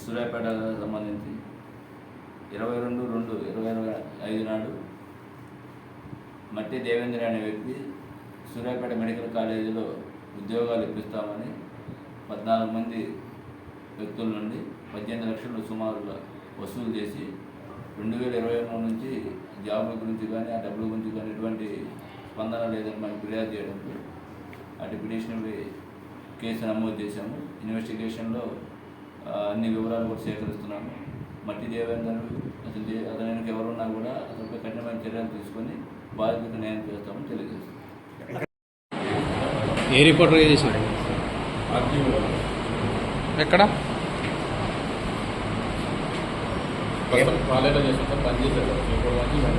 సూర్యాపేట సంబంధించి ఇరవై రెండు రెండు ఇరవై ఇరవై ఐదు నాడు మట్టి దేవేంద్ర అనే వ్యక్తి సూర్యాపేట మెడికల్ కాలేజీలో ఉద్యోగాలు ఇప్పిస్తామని పద్నాలుగు మంది వ్యక్తుల నుండి పద్దెనిమిది లక్షలు సుమారుగా వసూలు చేసి రెండు వేల ఇరవై మూడు నుంచి జాబుల గురించి కానీ ఆ డబ్బుల గురించి కానీ ఎటువంటి స్పందన లేదని మనకు ఫిర్యాదు చేయడంతో అటు పిటిషన్పై కేసు నమోదు చేశాము. ఇన్వెస్టిగేషన్లో అన్ని వివరాలు కూడా సేకరిస్తున్నాము. మట్టి దేవేందర్ అసలు అతని వెనక ఎవరున్నా కూడా అతనిపై కఠినమైన చర్యలు తీసుకొని బాధితులకు న్యాయం చేస్తామని తెలియజేస్తాం ఏ రిపోర్టర్ చేశారు? ఎక్కడ? పని చేశారు